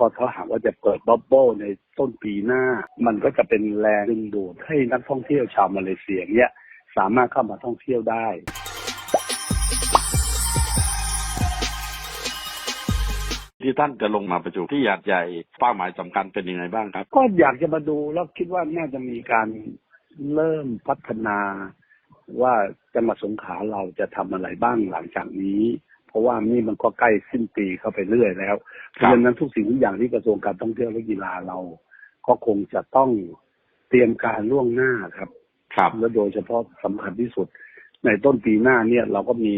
ก็ถ้าหากว่าจะเปิดบับเบิ้ลในต้นปีหน้า มันก็จะเป็นแรงดึงดูดให้นักท่องเที่ยวชาวมาเลเซียเนี่ยสามารถเข้ามาท่องเที่ยวได้ที่ท่านจะลงมาประชุมที่หยาดใหญ่เป้าหมายสำคัญเป็นยังไงบ้างครับ ก็อยากจะมาดูแล้วคิดว่าน่าจะมีการเริ่มพัฒนาว่าจังหวัดสงขลาเราจะทำอะไรบ้างหลังจากนี้ เพราะว่านี่มันก็ใกล้สิ้นปีเข้าไปเรื่อยแล้วเพราะฉะนั้นทุกสิ่งทุกอย่างที่กระทรวงการท่องเที่ยวและกีฬาเรา ก็คงจะต้องเตรียมการล่วงหน้าครับครับและโดยเฉพาะสำคัญที่สุด ในต้นปีหน้าเนี่ยเราก็มี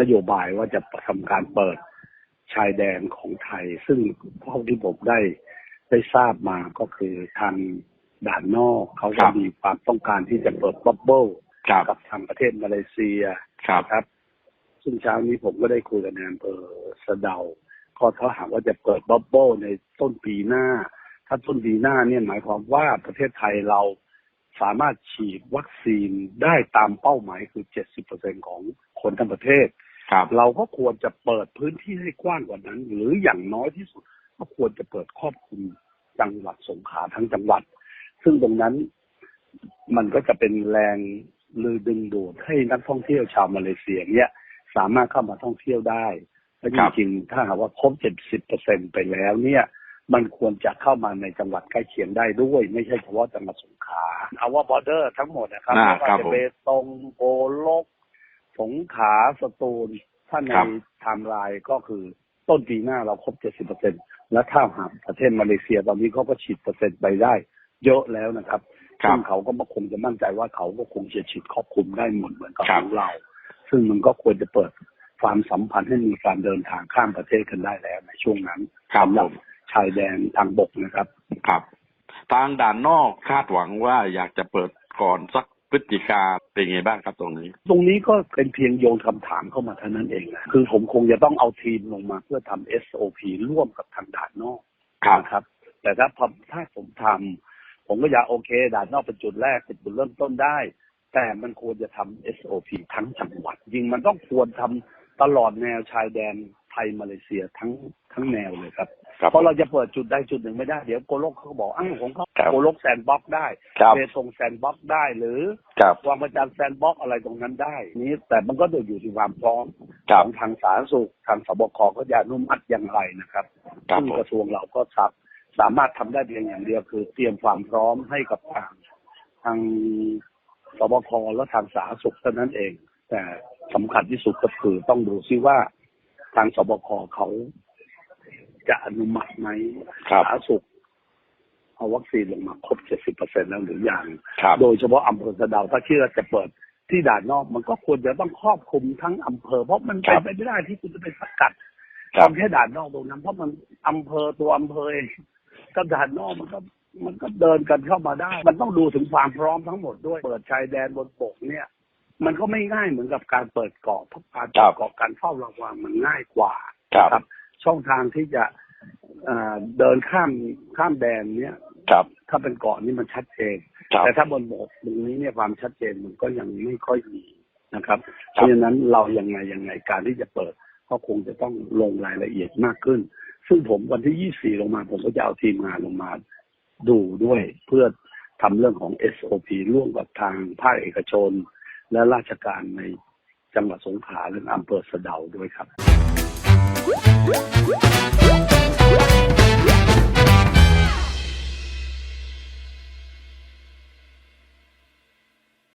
นโยบายว่าจะทำการเปิดชายแดนของไทย ซึ่งเท่าที่ผมได้ได้ทราบมาก็คือทางด่านนอกเขาครัก็บมีความต้องการที่จะเปิดบับเบิ้ลครับกับทางประเทศมาเลเซียครับนะครับ ซึ่งเช้านี้ผมก็ได้คุยกับนายอำเภอสะเดาก็ถ้าหากว่าจะเปิดบับเบิ้ลในต้นปีหน้า ถ้าต้นปีหน้าเนี่ยหมายความว่าประเทศไทยเราสามารถฉีดวัคซีนได้ตามเป้าหมายคือ 70%ของคนทั้งประเทศครับเราก็ควรจะเปิดพื้นที่ให้กว้างกว่านั้น หรืออย่างน้อยที่สุด ก็ควรจะเปิดครอบคลุมจังหวัดสงขลาทั้งจังหวัด ซึ่งตรงนั้นมันก็จะเป็นแรงลือดึงดูดให้นักท่องเที่ยวชาวมาเลเซียเนี่ย สามารถเข้ามาท่องเที่ยวได้และจริงๆถ้าหากว่าครบ70%ไปแล้ว เนี่ย มันควรจะเข้ามาในจังหวัดใกล้เคียงได้ด้วย ไม่ใช่เฉพาะจังหวัดสงขลาเอาว่าบอร์เดอร์ทั้งหมดนะครับอ่าไม่ว่าครับจะผมเบตงโกลก สงขลาสตูลถ้าในครับไทม์ไลน์ก็คือต้นปีหน้าเราครบ70%แล้วถ้าหากประเทศมาเลเซียตอนนี้เขาก็ฉีดเปอร์เซ็นต์ไปได้ เยอะแล้วนะครับครับซึ่งเขาก็คงจะมั่นใจว่าเขาก็คงจะฉีดครอบคลุมได้หมดเหมือนกับครัขบองเรา ซึ่งมันก็ควรจะเปิดความสัมพันธ์ให้มีการเดินทางข้ามประเทศกันได้แล้วในช่วงนั้นครับสำหผรับมชายแดนทางบกนะครับ ครับ ทางด่านนอกคาดหวังว่าอยากจะเปิดก่อนสักพฤศจิกาเป็นไงบ้างครับตรงนี้ ตรงนี้ก็เป็นเพียงโยนคำถามเข้ามาเท่านั้นเองนะคือผมคงจะต้องเอาทีมลงมาเพื่อทำ SOP ร่วมกับทางด่านนอกครับนะครับ แต่ถ้าผมถ้าผมทำผมก็อยากโอเค ด่านนอกเป็นจุดแรกเป็นจุดเริ่มต้นได้ แต่มันควรจะทำ SOP ทั้งจังหวัดจริงมันต้องควรทำตลอดแนวชายแดนไทยมาเลเซียทั้งทั้งแนวเลยครับ ครับเพราะเราจะเปิดจุดใดจุดหนึ่งไม่ได้ เดี๋ยวโกโลกเขาก็บอกอ้าวของเขาครับโกโลกแซนด์บ็อกซ์ได้ครับเบตงแซนด์บ็อกซ์ได้หรือครับวางประจานแซนด์บ็อกซ์อะไรตรงนั้นได้ นี้แต่มันก็ต้องอยู่ที่ความพร้อมครัขบองทางสาธารณสุขทางสบคก็จะอนุมัติอย่างไรนะครับครับซึ่งผม กระทรวงเราก็สับสามารถทำได้เพียงอย่างเดียวคือ เตรียมความพร้อมให้กับทางทางส บคและทางสาธารณสุขเท่านั้นเอง แต่สำคัญที่สุดก็คือต้องดูซิว่าทางสบคเขาจะอนุมัติไหมครับสาธารณสุขเอาวัคซีนลงมาครบ70%แล้วหรือยังครับโดยเฉพาะอำเภอสะเดาถ้าคิดว่าจะเปิดที่ด่านนอกมันก็ควรจะต้องครอบคลุมทั้งอำเภอ เพราะมันครัเป็นบไปไม่ได้ที่คุณจะไปสกัดครับทำแค่ด่านนอกตรงนั้นเพราะมันอำเภอตัวอำเภอเองกับด่านนอกมันก็ มันก็เดินกันเข้ามาได้ มันต้องดูถึงความพร้อมทั้งหมดด้วย เปิดชายแดนบนบกเนี่ย มันก็ไม่ง่ายเหมือนกับการเปิดเกาะเพราะการครัเปิบดเกาะการเฝ้าระวังมันง่ายกว่าครับนะช่องทางที่จะเอ่อเดินข้ามข้ามแดนเนี่ยครับถ้าเป็นเกาะนี่มันชัดเจนครับแต่ถ้าบนบกตรงนี้เนี่ยความชัดเจนมันก็ยังไม่ค่อยมีนะครับ เพครับราะฉะนั้นเรายังไงยังไงการที่จะเปิดก็คงจะต้องลงรายละเอียดมากขึ้น ซึ่งผมวันที่ 24 ลงมา ผมก็จะเอาทีมงานลงมา ดูด้วยเพื่อทำเรื่องของ SOP ร่วมกับทางภาคเอกชน และราชการในจังหวัดสงขลาและอำเภอสะเดาด้วยครับ